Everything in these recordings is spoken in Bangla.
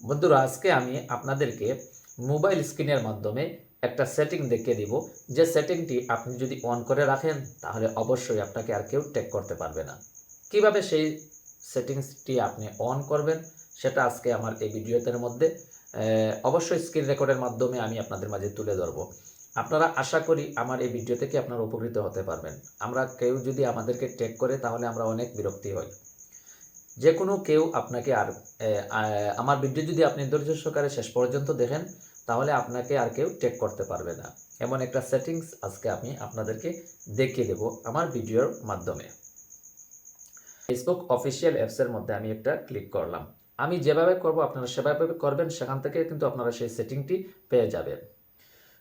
বন্ধুরা, আজকে আমি আপনাদেরকে মোবাইল স্ক্রিনের মাধ্যমে একটা সেটিং দেখিয়ে দিব। যে সেটিংটি আপনি যদি অন করে রাখেন, তাহলে অবশ্যই আপনাকে আর কেউ টেক করতে পারবে না। কীভাবে সেই সেটিংসটি আপনি অন করবেন, সেটা আজকে আমার এই ভিডিওতের মধ্যে অবশ্যই স্ক্রিন রেকর্ডের মাধ্যমে আমি আপনাদের মাঝে তুলে ধরবো। আপনারা আশা করি আমার এই ভিডিও থেকে আপনারা উপকৃত হতে পারবেন। আমরা কেউ যদি আমাদেরকে টেক করে, তাহলে আমরা অনেক বিরক্তি হই। যে কোনো কেউ আপনাকে আর আমার ভিডিও যদি আপনি ধৈর্য সহকারে শেষ পর্যন্ত দেখেন, তাহলে আপনাকে আর কেউ টেক করতে পারবে না। এমন একটা সেটিংস আজকে আমি আপনাদেরকে দেখিয়ে দেব আমার ভিডিওর মাধ্যমে। ফেসবুক অফিসিয়াল অ্যাপসের মধ্যে আমি একটা ক্লিক করলাম। আমি যেভাবে করব আপনারা সেভাবে করবেন, সেখান থেকে কিন্তু আপনারা সেই সেটিংটি পেয়ে যাবেন।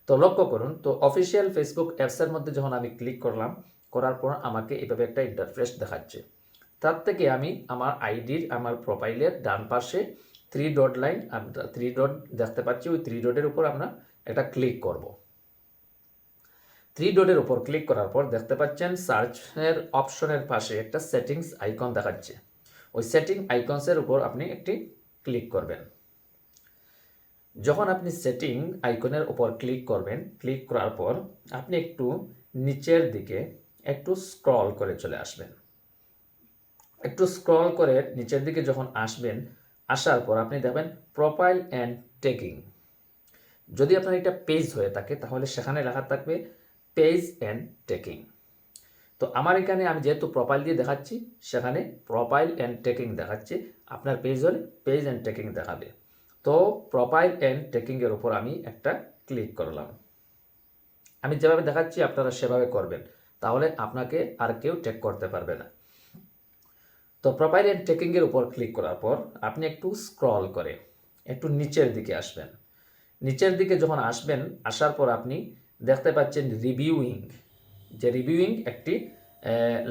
তো লক্ষ্য করুন, তো অফিসিয়াল ফেসবুক অ্যাপসের মধ্যে যখন আমি ক্লিক করলাম, করার পর আমাকে এভাবে একটা ইন্টারফেস দেখাচ্ছে। তার থেকে আমি আমার আইডির আমার প্রোফাইলের ডান পাশে three dot line three dot দেখতে পাচ্ছি, ওই থ্রি ডটের উপর আমরা একটা ক্লিক করব। থ্রি ডটের উপর ক্লিক করার পর দেখতে পাচ্ছেন সার্চের অপশনের পাশে একটা সেটিংস আইকন দেখাচ্ছে। ওই সেটিং আইকনসের উপর আপনি একটি ক্লিক করবেন। যখন আপনি সেটিং আইকনের উপর ক্লিক করবেন ক্লিক করার পর আপনি একটু নিচের দিকে একটু স্ক্রল করে চলে আসবেন। একটু স্ক্রল করে নিচের দিকে যখন আসবেন, আসার পর আপনি দেখবেন প্রোফাইল অ্যান্ড টেকিং যদি আপনার এটা পেজ হয়ে থাকে, তাহলে সেখানে লেখা থাকবে পেজ অ্যান্ড টেকিং তো আমার এখানে আমি যেহেতু প্রোফাইল দিয়ে দেখাচ্ছি, সেখানে প্রোফাইল অ্যান্ড টেকিং দেখাচ্ছি, আপনার পেজ হলে পেজ অ্যান্ড টেকিং দেখাবে। তো প্রোফাইল অ্যান্ড টেকিংয়ের উপর আমি একটা ক্লিক করলাম। আমি যেভাবে দেখাচ্ছি, আপনারা সেভাবে করবেন। তাহলে আপনাকে আর কেউ টেক করতে পারবে না। তো প্রোফাইল অ্যান্ড টেকিংয়ের উপর ক্লিক করার পর আপনি একটু স্ক্রল করে, একটু নিচের দিকে আসবেন। নিচের দিকে যখন আসবেন, আসার পর আপনি দেখতে পাচ্ছেন রিভিউইং যে রিভিউইং একটি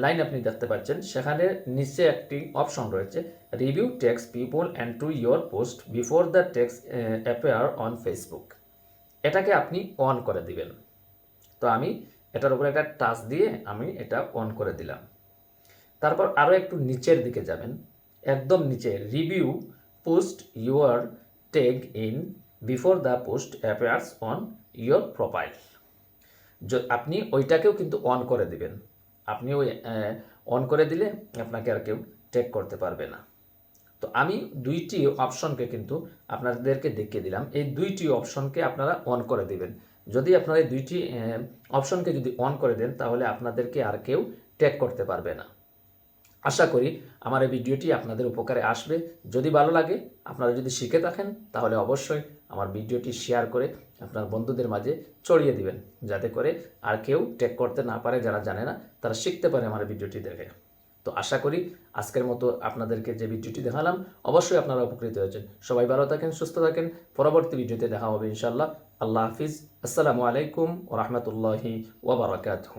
লাইন আপনি দেখতে পাচ্ছেন, সেখানে নিচে একটি অপশন রয়েছে review tags people and to your post before the tags appear on Facebook এটাকে আপনি অন করে দিবেন। তো আমি এটার উপরে একটা টাচ দিয়ে আমি এটা অন করে দিলাম। তারপর আরও একটু নিচের দিকে যাবেন। একদম নিচে review post your tag in before the post appears on your profile আপনি ওইটাকেও কিন্তু অন করে দিবেন। আপনি ওই অন করে দিলে আপনাকে আর কেউ টেক করতে পারবে না। তো আমি দুইটি অপশনকে কিন্তু আপনাদেরকে দেখিয়ে দিলাম। এই দুইটি অপশনকে আপনারা অন করে দিবেন। যদি আপনারা এই দুইটি অপশনকে যদি অন করে দেন, তাহলে আপনাদেরকে আর কেউ টেক করতে পারবে না। আশা করি আমার এই ভিডিওটি আপনাদের উপকারে আসবে। যদি ভালো লাগে, আপনারা যদি শিখে থাকেন, তাহলে অবশ্যই আমার ভিডিওটি শেয়ার করে আপনার বন্ধুদের মাঝে ছড়িয়ে দিবেন, যাতে করে আর কেউ টেক করতে না পারে, যারা জানে না, তারা শিখতে পারে আমার ভিডিওটি দেখে। তো আশা করি আজকের মতো আপনাদেরকে যে ভিডিওটি দেখালাম, অবশ্যই আপনারা উপকৃত হয়েছেন। সবাই ভালো থাকেন, সুস্থ থাকেন। পরবর্তী ভিডিওতে দেখা হবে ইনশাল্লাহ আল্লাহ হাফিজ। আসসালামু আলাইকুম ও রহমতুল্লাহি ওবরাকাতহ